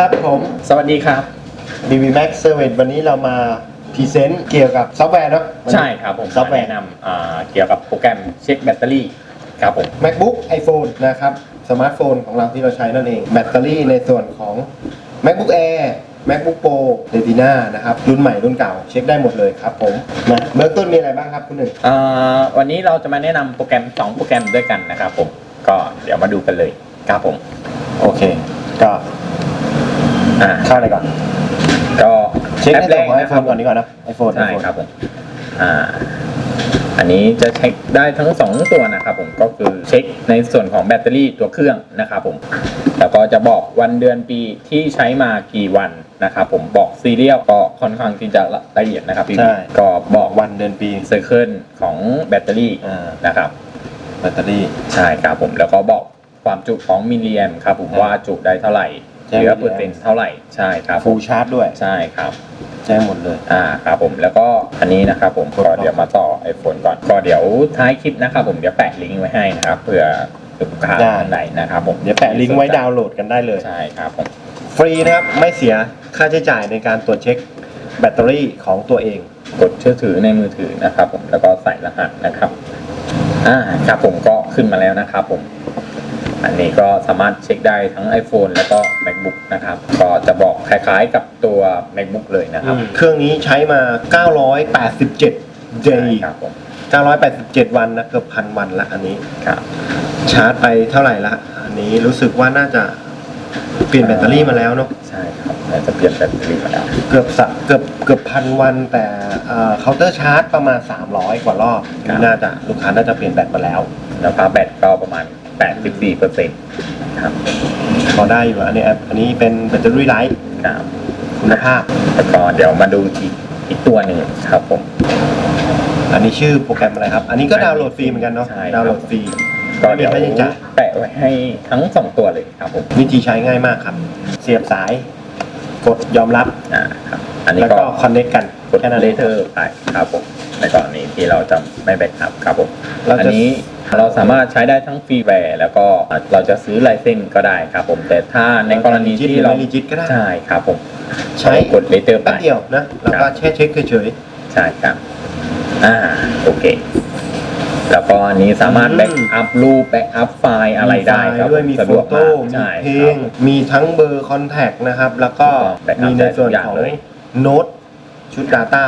สวัสดีครับผม สวัสดีครับ BB Max Service วันนี้เรามาพรีเซนต์เกี่ยวกับซอฟต์แวร์เนอะวันนี้ ใช่ครับผมซอฟต์แวร์แนะนำอ่าเกี่ยวกับโปรแกรมเช็คแบตเตอรี่ครับผม MacBook iPhone นะครับสมาร์ทโฟนของเราที่เราใช้นั่นเอง แบตเตอรี่ในส่วนของ MacBook Air MacBook Pro Retina นะครับ รุ่นใหม่รุ่นเก่าเช็คได้หมดเลยครับผมนะเบื้องต้นมีอะไรบ้างครับคุณหนึ่ง อ่าวันนี้เราจะมาแนะนำโปรแกรม 2 โปรแกรมด้วยกันนะครับผม ก็เดี๋ยวมาดูกันเลยครับผม โอเค ก็ อ่า เข้าเลยก่อน ก็เช็คในส่วนของแร iPhone ก่อนดีกว่านะ iPhone ใช่ iPhone ครับผมอ่า อันนี้จะเช็คได้ทั้งสองตัวนะครับผมก็คือเช็คในส่วนของแบตเตอรี่ตัวเครื่องนะครับผมแล้วก็จะบอกวันเดือนปีที่ใช้มากี่วันนะครับผมบอกซีเรียลก็ค่อนข้างที่จะละเอียดนะครับพี่ใช่ ก็บอกวันเดือนปีเซอร์เคิลของแบตเตอรี่อ่านะครับ แบตเตอรี่ ใช่ครับผมแล้วก็บอกความจุของมิลลิแอมครับผมครับว่าจุได้เท่าไหร่ แจ้งเหลือมิลลิแอมเปอร์เซ็นต์เท่าไหร่ใช่ครับผฟูมลชาร์จด้วย ใช่ครับ แจ้งหมดเลย อ่าครับผมแล้วก็อันนี้นะครับผมกดต่ก็อเดี๋ยวมาต่อ iPhone ก่อนก็เดี๋ยวท้ายคลิปนะครับผมเดี๋ยวแปะลิงก์ไว้ให้นะครับเผื่อลูกค้าท่านไหนนะครับผมเดี๋ยวแปะลิงก์ไว้ดาวน์โหลดกันได้เลย ใช่ครับผมฟรีนะครับ ไม่เสียค่าใช้จ่ายในการตรวจเช็คแบตเตอรี่ของตัวเอง กดเชื่อถือในมือถือนะครับ ผมแล้วก็ใส่รหัสนะครับอ่าครับผมก็ขึ้นมาแล้วนะครับผม อันนี้ก็สามารถเช็คได้ทั้ง iPhone แล้วก็ MacBook นะครับ ก็จะบอกคล้ายๆกับตัว MacBook เลยนะครับเครื่องนี้ใช้มา 987ใช่ day ครับผม987 วันนะเกือบพันวันละอันนี้ ครับชาร์จไปเท่าไหร่ละ อันนี้รู้สึกว่าน่าจะเปลี่ยนแบตเตอรี่มาแล้วเนาะ ใช่ครับน่าจะเปลี่ยนแบตเตอรี่มาแล้วเกือบสะเกือบเกือบพันวันแต่เคาน์เตอร์ชาร์จประมาณ 300 กว่ารอบครับน่าจะลูกค้าน่าจะเปลี่ยนแบตมาแล้ว แล้วก็แบตก็ประมาณ 84เปอร์เซ็นต์ครับพอได้อยู่อันนี้อันนี้เป็นแบตเตอรี่ไลท์ครับคุณภาพแล้วก็เดี๋ยวมาดูอีกอีกตัวหนึ่งครับผม อันนี้ชื่อโปรแกรมอะไรครับ อันนี้ก็ดาวน์โหลดฟรีเหมือนกันเนาะใช่ครับ ดาวน์โหลดฟรีก็เดี๋ยวไม่มีค่าใช้จ่ายแปะไว้ให้ทั้งสองตัวเลยครับผมวิธีใช้ง่ายมากครับ เสียบสาย กดยอมรับ อ่าครับ อันนี้แล้วก็ก็คอนเน c t กันกดแค่นั้นเลเองเทอร์ไปครับผม ในกรณีที่เราจะไม่แบ็กอัพครับผมเราจะอันนี้เราสามารถใช้ได้ทั้งฟรีแวร์แล้วก็เราจะซื้อไลเซนส์ก็ได้ครับผม แต่ถ้าในกรณีที่เราไม่รีจิตก็ได้ใช่ครับผม ใช้กดเลเทอร์ไปแป๊บเดียวนะแล้วก็แค่เช็คเฉยใช่ครับอ่าโอเค แล้วก็อันนี้สามารถอืมแบ็กอัพรูปแบ็กอัพไฟล์ๆอะไรได้ฟล์ครับด้วยมีสะโฟดวกโต้มากมีใช่เพลครังบมีทั้งเบอร์คอนแทคนะครับ แล้วก็แบ็กอัพมีในส่วนได้ทุกอย่างของเลยโน้ตชุด Data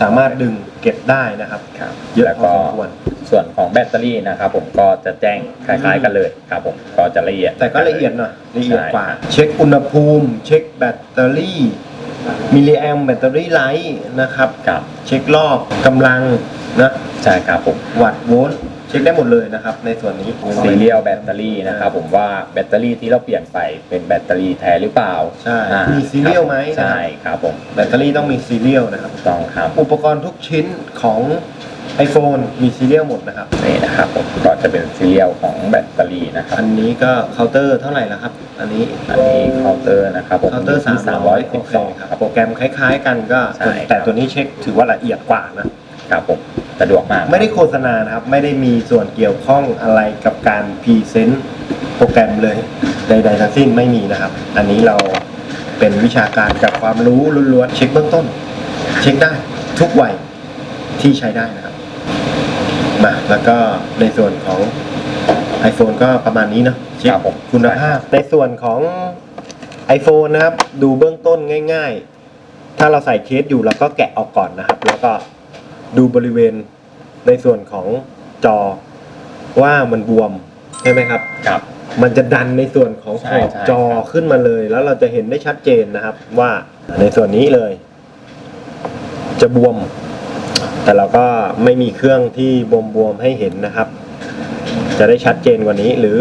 สามารถดึงเก็บได้นะครับครับเยอะแล้วพอก็สมควร ส่วนของแบตเตอรี่นะครับผมก็จะแจ้งคล้ายๆกันเลยครับผมก็จะละเอียด แต่ก็ละเอียดหน่อยละเอียดกว่าใช่ครับเช็คอุณหภูมิ เช็คแบตเตอรี่มิลลิแอมแบตเตอรี่ไลท์นะครับ ครับ เช็ครอบกำลัง นะใช่ครับผมวัตต์โวลต์เช็คได้หมดเลยนะครับ ในส่วนนี้ซีเรียลแบตเตอรี่นะครับผมว่าแบตเตอรี่ที่เราเปลี่ยนไปเป็นแบตเตอรี่แท้หรือเปล่าใช่อ่ามีซีเรียลไหมนะใช่ครับครับผมแบตเตอรี่ต้องมีซีเรียลนะครับ ต้องครับ อุปกรณ์ทุกชิ้นของ iPhone มีซีเรียลหมดนะครับ นี่นะครับผมก็จะเป็นซีเรียลของแบตเตอรี่นะครับอันนี้ก็เคาน์เตอร์เท่าไหร่แล้วครับ อันนี้อันนี้เคาน์เตอร์นะครับผมเคาน์เตอร์ที่สามร้อย312โอเคครับโปรแกรมคล้าย ๆ กันก็ ใช่ครับ แต่ตัวนี้เช็คถือว่าละเอียดกว่านะ ครับผมสะดวกมากไม่ได้โฆษณานะครับ ไม่ได้มีส่วนเกี่ยวข้องอะไรกับการพรีเซนต์โปรแกรมเลยใดๆทั้งสิ้นไม่มีนะครับ อันนี้เราเป็นวิชาการกับความรู้ล้วนๆเช็คเบื้องต้น เช็คได้ทุกวัยที่ใช้ได้นะครับมาแล้วก็ในส่วนของ iPhone ก็ประมาณนี้เนอะเช็คครับผมคุณภาพ ในส่วนของ iPhone นะครับ ดูเบื้องต้นง่าย ๆ ถ้าเราใส่เคสอยู่เราก็แกะออกก่อนนะครับ แล้วก็ ดูบริเวณในส่วนของจอว่ามันบวมใช่ไหมครับ ครับ มันจะดันในส่วนของขใช่อบใช่จอขึ้นมาเลย แล้วเราจะเห็นได้ชัดเจนนะครับ ว่าในส่วนนี้เลย จะบวม แต่เราก็ไม่มีเครื่องที่บวมบวมๆให้เห็นนะครับ จะได้ชัดเจนกว่านี้ หรือ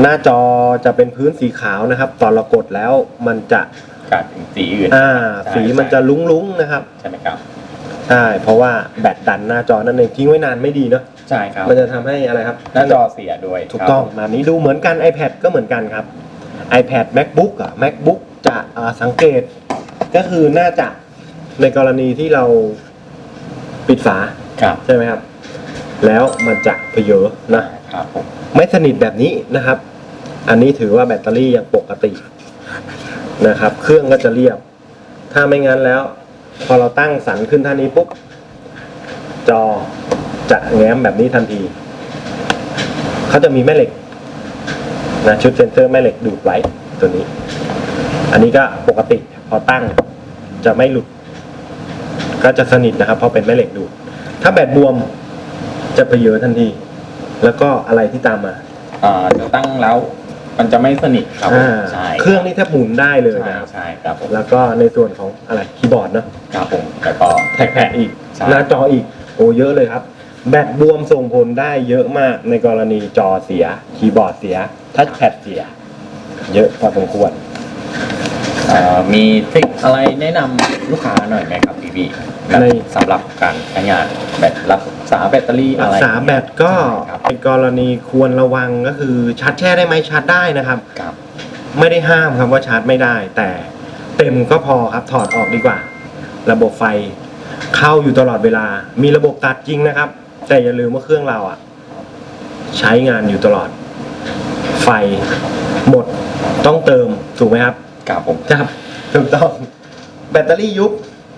หน้าจอจะเป็นพื้นสีขาวนะครับ ตอนเรากดแล้วมันจะกัดถึงสีอื่น อ่า ใช่ สีมันจะลุ้งๆนะครับ ใช่ไหมครับ ใช่เพราะว่าแบตดันหน้าจอนั่นเองทิ้งไว้นานไม่ดีเนาะใช่ครับ มันจะทำให้อะไรครับหน้าจอเสียด้วยถูกต้องแบบนี้ดูเหมือนกัน iPad ก็เหมือนกันครับ iPad MacBook อะ MacBook จะอ่าสังเกตก็คือน่าจะในกรณีที่เราปิดฝาครับใช่ไหมครับ แล้วมันจะเพเยอะนะครับผมไม่สนิทแบบนี้นะครับ อันนี้ถือว่าแบตเตอรี่ยังปกตินะครับ เครื่องก็จะเรียบ ถ้าไม่งั้นแล้ว พอเราตั้งสันขึ้นท่านี้ปุ๊บ จอจะแง้มแบบนี้ทันที เขาจะมีแม่เหล็กนะชุดเซนเซอร์แม่เหล็กดูดไว้ตัวนี้ อันนี้ก็ปกติพอตั้งจะไม่หลุด ก็จะสนิทนะครับเพราะเป็นแม่เหล็กดูด ถ้าแบตบวมจะไปเยอะทันที แล้วก็อะไรที่ตามมา อ่าจะตั้งแล้ว มันจะไม่สนิทครับผมอ่าใช่เครื่องนี่แทบหมุนได้เลยใช่นะครับ ใช่ครับผมแล้วก็ในส่วนของอะไรคีย์บอร์ดเนาะครับผมแล้วก็ แท็กแพดอีก ใช่ หน้าจออีก โอ้เยอะเลยครับ แบตบวมส่งผลได้เยอะมากในกรณีจอเสีย คีย์บอร์ดเสีย ทัชแพดเสีย เยอะพอสมควร เอ่อมีทริคอะไรแนะนำลูกค้าหน่อยไหมครับพี่บีแบบ ในสำหรับการใช้งานแบตรักษาแบตเตอรี่รัอะกไรษาแบตก็ใช่ครับในกรณีควรระวังก็คือชาร์จแช่ได้ไหมชาร์จได้นะครับ ครับ ไม่ได้ห้ามครับว่าชาร์จไม่ได้ แต่เต็มก็พอครับถอดออกดีกว่า ระบบไฟเข้าอยู่ตลอดเวลา มีระบบตัดจริงนะครับ แต่อย่าลืมว่าเครื่องเราอะใช้งานอยู่ตลอด ไฟหมดต้องเติมถูกไหมครับ ครับผม ครับถูกต้องแบตเตอรี่ยุบ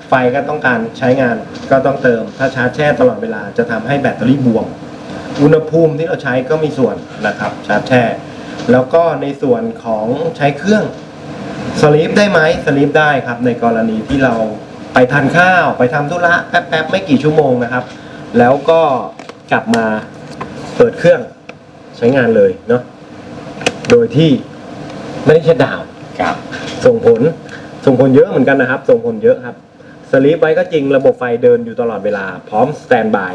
ไฟก็ต้องการใช้งานก็ต้องเติม ถ้าชาร์จแช่ตลอดเวลาจะทำให้แบตเตอรี่บวม อุณหภูมิที่เราใช้ก็มีส่วนนะครับชาร์จแช่ แล้วก็ในส่วนของใช้เครื่องสลีปได้ไหมสลีปได้ครับในกรณีที่เราไปทานข้าว ไปทำธุระแป๊บๆไม่กี่ชั่วโมงนะครับ แล้วก็กลับมาเปิดเครื่องใช้งานเลยเนาะโดยที่ไม่ได้เช็ดดาวน์ครับส่งผลส่งผลเยอะเหมือนกันนะครับ ส่งผลเยอะครับ สลีปไว้ก็จริงระบบไฟเดินอยู่ตลอดเวลา พร้อมสแตนบาย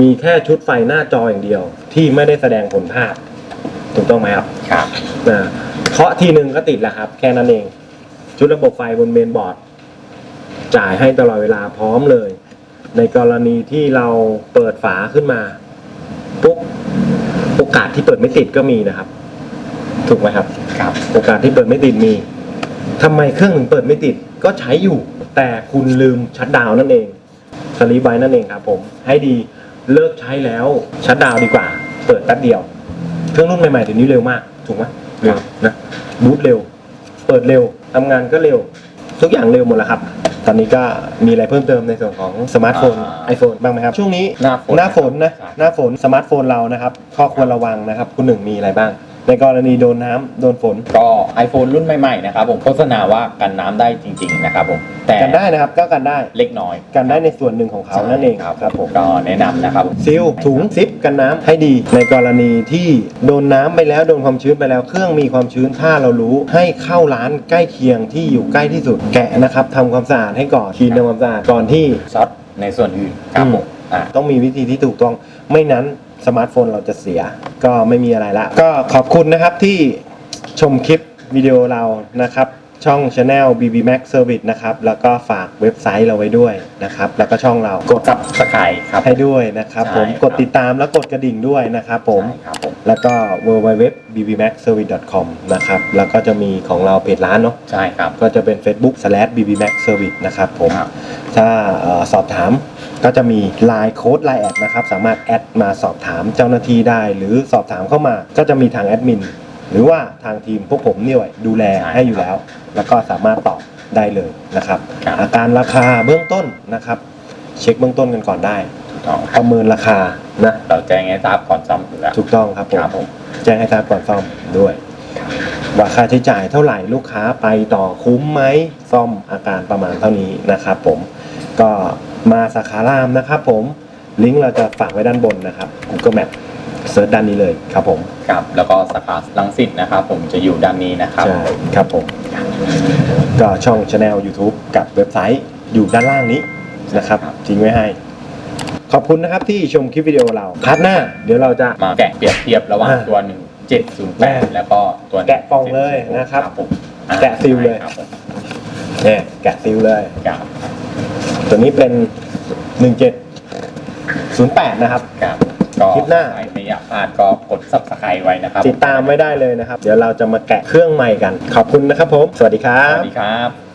มีแค่ชุดไฟหน้าจออย่างเดียว ที่ไม่ได้แสดงผลภาพ ถูกต้องไหมครับครับนะเคาะทีหนึ่งก็ติดแล้วครับ แค่นั้นเอง ชุดระบบไฟบนเมนบอร์ด จ่ายให้ตลอดเวลาพร้อมเลย ในกรณีที่เราเปิดฝาขึ้นมาปุ๊บโอกาสที่เปิดไม่ติดก็มีนะครับ ถูกไหมครับ ครับ โอกาสที่เปิดไม่ติดมีทำไมเครื่องถึงเปิดไม่ติดก็ใช้อยู่ แต่คุณลืมชัดดาวน์นั่นเองสลีปไว้นั่นเองครับผม ให้ดีเลิกใช้แล้วชัดดาวน์ดีกว่า เปิดแป๊บเดียว เครื่องรุ่นใหม่ๆถึงนี้เร็วมาก ถูกไหมเร็วนะบูตเร็ว เปิดเร็วทำงานก็เร็ว ทุกอย่างเร็วหมดแล้วครับ ตอนนี้ก็มีอะไรเพิ่มเติมในส่วนของสมาร์ทโฟนอ่า iPhone บ้างไหมครับ ช่วงนี้หน้าฝนหน้าฝนนะใช่หน้าฝนสมาร์ทโฟนเรานะครับ ข้อควรระวังนะครับ คุณหนึ่งมีอะไรบ้าง ในกรณีโดนน้ำโดนฝนก็ iPhone รุ่นใหม่ๆนะครับผมโฆษณาว่ากันน้ำได้จริง ๆ นะครับผมแต่กันได้นะครับก็กันได้เล็กน้อยกันได้ในส่วนหนึ่งของเขานั่นเองครับครับผมก็แนะนำนะครับซิลถุงซิปกันน้ำให้ดี ในกรณีที่โดนน้ำไปแล้วโดนความชื้นไปแล้ว เครื่องมีความชื้นถ้าเรารู้ให้เข้าร้านใกล้เคียงที่อยู่ใกล้ที่สุดแกะนะครับทำความสะอาดให้ก่อนคลีนทำความสะอาดก่อนที่ช็อตในส่วนอื่นครับผมอะต้องมีวิธีที่ถูกต้องไม่นั้นสมาร์ทโฟนเราจะเสีย ก็ไม่มีอะไรละ ก็ขอบคุณนะครับที่ชมคลิปวิดีโอเรานะครับ ช่อง Channel BB Max Service นะครับ แล้วก็ฝากเว็บไซต์เราไว้ด้วยนะครับ แล้วก็ช่องเรากดกับสกายครับ ให้ด้วยนะครับใช่ผมครับ กดติดตามแล้วกดกระดิ่งด้วยนะครับผม ใช่ครับผมแล้วก็ www.bbmaxservice.com นะครับ แล้วก็จะมีของเราเพจร้านเนาะ ใช่ครับ ก็จะเป็น Facebook /bbmaxservice นะครับผม ครับ ถ้าเอ่อสอบถามก็จะมี Line โค้ด Line แอดนะครับ สามารถแอดมาสอบถามเจ้าหน้าที่ได้ หรือสอบถามเข้ามาก็จะมีทางแอดมิน หรือว่าทางทีมพวกผมเนี่ยดูแลใช่ให้อยู่แล้ว แล้วก็สามารถตอบได้เลยนะครับ ครับอาการราคาเบื้องต้นนะครับ เช็คเบื้องต้นกันก่อนได้ ถูกต้องประเมินราคานะเราแจ้งให้ทราบก่อนซ่อมอยู่แล้วถูกต้องครับผมครับผมแจ้งให้ทราบก่อนซ่อมด้วย ว่าค่าใช้จ่ายเท่าไหร่ลูกค้าไปต่อคุ้มไหมซ่อมอาการประมาณเท่านี้นะครับผมก็มาสาขารามนะครับผมลิงก์เราจะฝากไว้ด้านบนนะครับ Google Map เซิร์ชด้านนี้เลยครับผมครับแล้วก็สาขาลังสิตนะครับผมจะอยู่ด้านนี้นะครับ ใช่ครับผม ก็ช่อง Channel YouTube กับเว็บไซต์อยู่ด้านล่างนี้นะครับครับ ทิ้งไว้ให้ ขอบคุณนะครับที่ชมคลิปวิดีโอเราพาร์ทหน้า เดี๋ยวเราจะ มาแกะเปรียบเทียบระหว่างอ่าตัว 1708 แล้วก็ตัวแกะกล่องเลยนะครับผมอ่าแกะซิลเลย ครับผมเนี่ยแกะซิลเลย ครับ ตัวนี้เป็น 1708 นะครับ ครับ ก็คลิปหน้า ใครไม่อยากพลาดก็กด subscribe ไว้นะครับติดตามไม่ได้เลยนะครับ เดี๋ยวเราจะมาแกะเครื่องใหม่กัน ขอบคุณนะครับผม สวัสดีครัสบวัสดีครับ